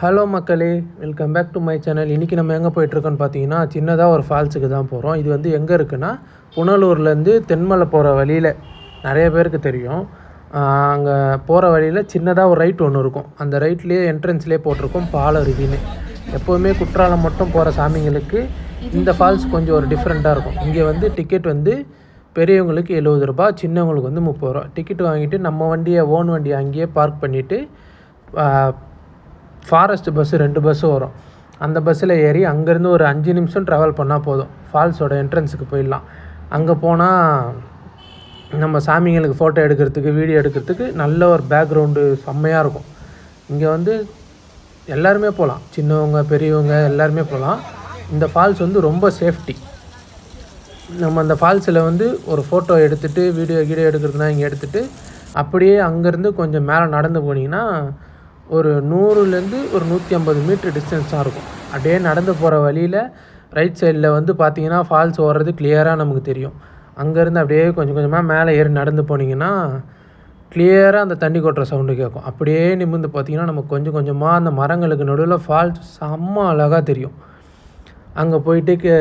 Hello மக்களே welcome back to my channel இன்றைக்கி நம்ம எங்கே போயிட்டுருக்கோன்னு பார்த்தீங்கன்னா சின்னதாக ஒரு ஃபால்ஸுக்கு தான் போகிறோம் இது வந்து எங்கே இருக்குன்னா புனலூர்லேருந்து தென்மலை போகிற வழியில் நிறைய பேருக்கு தெரியும். அங்கே போகிற வழியில் சின்னதாக ஒரு ரைட் ஒன்று இருக்கும். அந்த ரைட்லேயே என்ட்ரன்ஸ்லேயே போட்டிருக்கோம் பாலருவின்னு. எப்போவுமே குற்றாலம் மட்டும் போகிற சாமிங்களுக்கு இந்த ஃபால்ஸ் கொஞ்சம் ஒரு டிஃப்ரெண்ட்டாக இருக்கும். இங்கே வந்து டிக்கெட் வந்து பெரியவங்களுக்கு எழுபது ரூபா சின்னவங்களுக்கு வந்து முப்பது ரூபா டிக்கெட் வாங்கிட்டு நம்ம வண்டியை ஓன் வண்டியை அங்கேயே பார்க் பண்ணிவிட்டு ஃபாரஸ்ட் பஸ்ஸு ரெண்டு பஸ்ஸு வரும். அந்த பஸ்ஸில் ஏறி அங்கேருந்து ஒரு அஞ்சு நிமிஷம் ட்ராவல் பண்ணால் போதும். ஃபால்ஸோட என்ட்ரன்ஸுக்கு போயிடலாம். அங்கே போனால் நம்ம சாமிங்களுக்கு ஃபோட்டோ எடுக்கிறதுக்கு வீடியோ எடுக்கிறதுக்கு நல்ல ஒரு பேக்ரவுண்டு செம்மையாக இருக்கும். இங்கே வந்து எல்லாருமே போகலாம் சின்னவங்க பெரியவங்க எல்லாருமே போகலாம் இந்த ஃபால்ஸ் வந்து ரொம்ப சேஃப்டி நம்ம அந்த ஃபால்ஸில் வந்து ஒரு ஃபோட்டோ எடுத்துகிட்டு வீடியோ கீடியோ எடுக்கிறதுனா இங்கே எடுத்துகிட்டு அப்படியே அங்கேருந்து கொஞ்சம் மேலே நடந்து போனீங்கன்னா ஒரு நூறுலேருந்து ஒரு நூற்றி ஐம்பது மீட்ரு டிஸ்டன்ஸ் தான் இருக்கும். அப்படியே நடந்து போகிற வழியில் ரைட் சைடில் வந்து பார்த்தீங்கன்னா ஃபால்ஸ் ஓடுறது கிளியராக நமக்கு தெரியும். அங்கேருந்து அப்படியே கொஞ்சம் கொஞ்சமாக மேலே ஏறி நடந்து போனீங்கன்னா கிளியராக அந்த தண்ணி கொட்டுற சவுண்டு கேட்கும் அப்படியே நிமிர்ந்து பார்த்தீங்கன்னா நமக்கு கொஞ்சம் கொஞ்சமாக அந்த மரங்களுக்கு நடுவில் ஃபால்ஸ் செம்ம அழகாக தெரியும். அங்கே போயிட்டு கே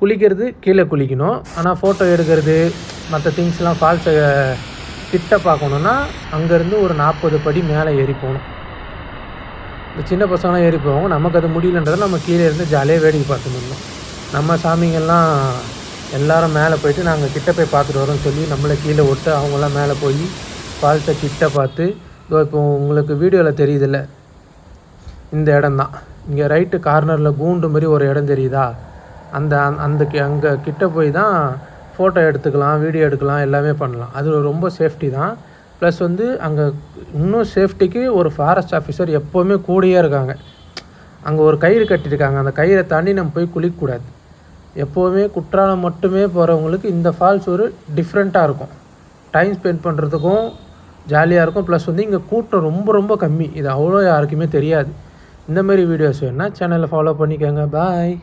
குளிக்கிறது கீழே குளிக்கணும். ஆனால் ஃபோட்டோ எடுக்கிறது மற்ற திங்ஸ்லாம் ஃபால்ஸை கிட்ட பார்க்கணுன்னா அங்கேருந்து ஒரு நாற்பது படி மேலே ஏறி போகணும். இந்த சின்ன பசங்களாம் ஏறி போவாங்க. நமக்கு அது முடியலன்றதை நம்ம கீழே இருந்து ஜாலியாக வேடிக்கை பார்த்துட்டு இருந்தோம். நம்ம சாமிங்கெல்லாம் எல்லாரும் மேலே போயிட்டு நாங்கள் கிட்ட போய் பார்த்துட்டு வரோம்னு சொல்லி நம்மளை கீழே விட்டு அவங்களாம் மேலே போய் ஃபால்ஸை கிட்ட பார்த்து இதோ இப்போ உங்களுக்கு வீடியோவில் தெரியுதில்ல இந்த இடம் தான். இங்கே ரைட்டு கார்னரில் கூண்டு மாதிரி ஒரு இடம் தெரியுதா? அந்த அந்த அங்கே கிட்ட போய் தான் ஃபோட்டோ எடுத்துக்கலாம் வீடியோ எடுக்கலாம் எல்லாமே பண்ணலாம். அது ரொம்ப சேஃப்டி தான். ப்ளஸ் வந்து அங்கே இன்னும் சேஃப்டிக்கு ஒரு ஃபாரஸ்ட் ஆஃபீஸர் எப்போவுமே கூடயே இருக்காங்க. அங்கே ஒரு கயிறு கட்டியிருக்காங்க. அந்த கயிறை தாண்டி நம்ம போய் குளிக்கக்கூடாது. எப்போவுமே குற்றாலம் மட்டுமே போகிறவங்களுக்கு இந்த ஃபால்ஸ் ஒரு டிஃப்ரெண்ட்டாக இருக்கும். டைம் ஸ்பெண்ட் பண்ணுறதுக்கும் ஜாலியாக இருக்கும். ப்ளஸ் வந்து இங்கே கூட்டம் ரொம்ப ரொம்ப கம்மி. இது அவ்வளோ யாருக்குமே தெரியாது. இந்தமாரி வீடியோஸ் வேணால் சேனலை ஃபாலோ பண்ணிக்கோங்க. பாய்